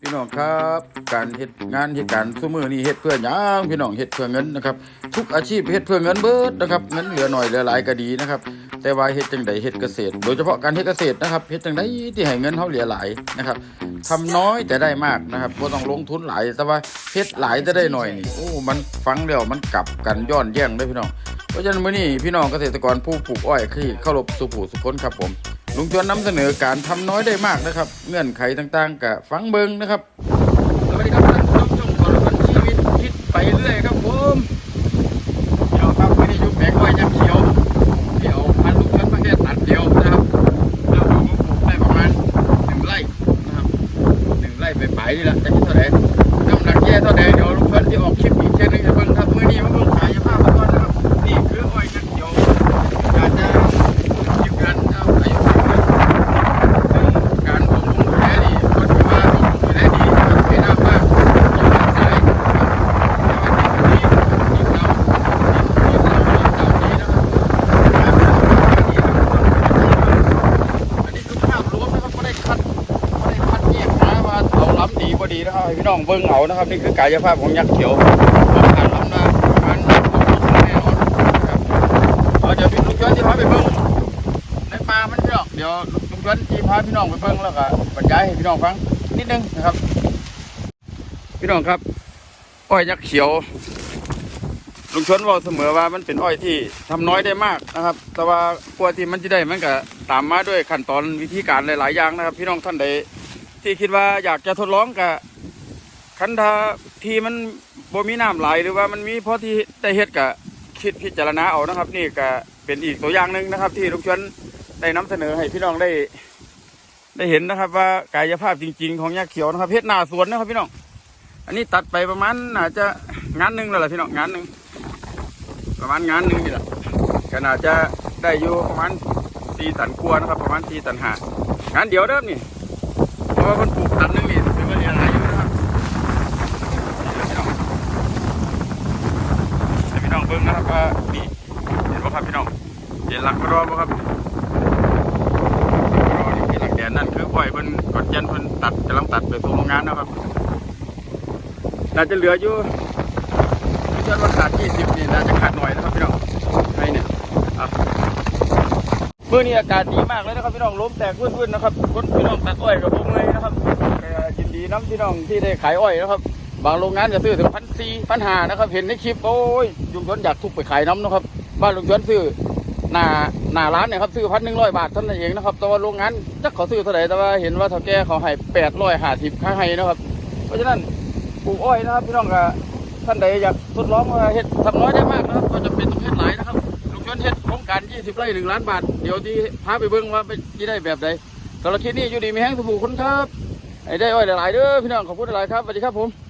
พี่น้องครับ การเฮ็ดงานเฮ็ดการซุมือนี้เฮ็ดเพื่อหยังพี่น้องเฮ็ดเพื่อเงินนะครับ ทุกอาชีพเฮ็ดเพื่อเงินเบิดนะครับเงินเหลือหน่อยเหลือหลายก็ดีนะครับ แต่ว่าเฮ็ดจังไดเฮ็ดเกษตร โดยเฉพาะการเฮ็ดเกษตรนะครับเฮ็ดจังไดที่ให้เงินเฮาเหลือหลายนะครับทำน้อยแต่ได้มากนะครับบ่ต้องลงทุนหลายแต่ว่าเฮ็ดหลายแต่ได้หน่อยนี่โอ้มันฟังแล้วมันกลับกันย้อนแย้งเด้พี่น้องเพราะฉะนั้นมื้อนี้พี่น้องเกษตรกรผู้ปลูกอ้อยคือเคารพสุผู้สุคนครับผม ลุงจวนนำเสนอการทำน้อยได้มากนะครับ เงื่อนไขต่างๆกับฟังเบิงนะครับ สวัสดีครับท่านผู้ชมช่องบอลพันชีวิตคิดไปเรื่อยครับผมเดี๋ยวครับวันนี้ยุคแบงค์อ้ยังเขียวเดี๋ยวพันลุงจวนประเทศตัดเดียวนะครับเราปลูกได้ประมาณหนึ่งไร่นะครับหนึ่งไร่ไปปลายนี่แหละจะคิดเท่าไหร่น้ำหนักแย่เท่าไหร่เดี๋ยวลุงจวนที่ออกคลิปอีกเช่นนึงจะเบิ่งครับมื้อนี้มาเบิ่งขายภาพมาก่อนนะครับนี่คืออ้อยยังเขียวอาจจะคลิปกันเอาอายุสิบปี ซึ่งการบำรุงดูแลนี่ก็ถือว่าบำรุงดูแลดีนะครับไม่น่ามากอยู่ทางซ้ายนะครับแต่ว่าที่นี้ที่เราที่เราที่เรานี้นะครับอันนี้คือภาพรวมนะครับไม่ได้คัดไม่ได้คัดแยกนะว่าเอาล้ำ ดีบ่ดีนะครับพี่น้องเบิ่งเอานะครับนี่คือกายภาพของยักษ์เขียวผ่านล้ำนาประมาณแน่นอนครับเอาพี่ลูกย้อนที่พาไปเบิ่งในป่ามันพี่น้องเดี๋ยวลุงชวนจีพาพี่น้องไปเบิ่งแล้วก็บรรยายให้พี่น้องฟังนิดนึงนะครับ พี่น้องครับอ้อยยักษ์เขียวลุงชวนบอกเสมอว่ามันเป็นอ้อยที่ทำน้อยได้มากนะครับ แต่ว่ากว่าที่มันจะได้มันก็ตามมาด้วยขั้นตอนวิธีการหลาย ๆ อย่างนะครับ พี่น้องท่านใด ที่คิดว่าอยากจะทดลองกับคันทาที่มันบ่มีน้ำไหลหรือว่ามันมีพอที่ได้เฮ็ดก็คิดพิจารณาเอานะครับ นี่ก็เป็นอีกตัวอย่างหนึ่งนะครับ ที่ลุงชวนได้นำเสนอให้พี่น้องได้ ได้เห็นนะครับ ว่ากายภาพจริง ๆ ของยาเขียวนะครับเพชรหน้าสวนนะครับ พี่น้อง อันนี้ตัดไปประมาณน่าจจะงานหนึ่งแล้วล่ะพี่น้องงานหนึ่งประมาณงานหนึ่งนี่แหละก็น่าจะได้อยู่ประมาณสี่ตันกลัวนะครับ ประมาณสี่ตันหางานเดียวเดิมนี่ ว่ามันปลูกตันนึงนี่ถือว่าเรียนอะไรอยู่นะครับนี่แหละพี่น้องให้พี่น้องเบิ่งนะครับว่านี่เห็นป่ะครับพี่น้องเห็นหลักรอป่ะครับรออยู่ที่หลังแดนนั่นคือปล่อยเพิ่นกดเจนเพิ่นตัดกำลังตัดไปสู่โรงงานนะครับน่าจะเหลืออยู่ไม่ใช่ว่าขาด20นี่น่าจะขาดหน่อยนะครับพี่น้องให้เนี่ยอะเมื่อนี้อากาศดีมากเลยนะครับพี่น้องลมแตกพื้นๆนะครับคนพี่น้องตัดอ้อยกับผมเลยนะครับยินดีน้ำพี่น้องที่ได้ขายอ้อยนะครับ บางโรงงานจะซื้อถึงพันสี่พันห้านะครับ เห็นในคลิปโอ้ยยุงชนอยากทุบไปขายน้ำนะครับบ้านลุงชวนซื้อหน้าหน้าร้านเนี่ยครับซื้อพันหนึ่งร้อยบาทเท่านั้นเองนะครับแต่ว่าโรงงานจักเขาซื้อเท่าไหร่แต่ว่าเห็นว่าเท่าแก่เขาให้แปดร้อยห้าสิบค่าให้นะครับเพราะฉะนั้นปลูกอ้อยนะครับพี่น้องก็ท่านใดอยากทดลองเฮ็ดทำน้อยได้มากนะครับก็จะเป็นต้องเฮ็ดหลาย 20ไร่หนึ่งล้านบาท เดี๋ยวที่พาไปเบิ้งว่าไปที่ได้แบบใดสำหรับคลิปนี้อยู่ดีมีแห้งสบู่คนครับไอ้ได้อ้อยหลายๆเด้อพี่น้องขอบคุณหลายครับสวัสดีครับผม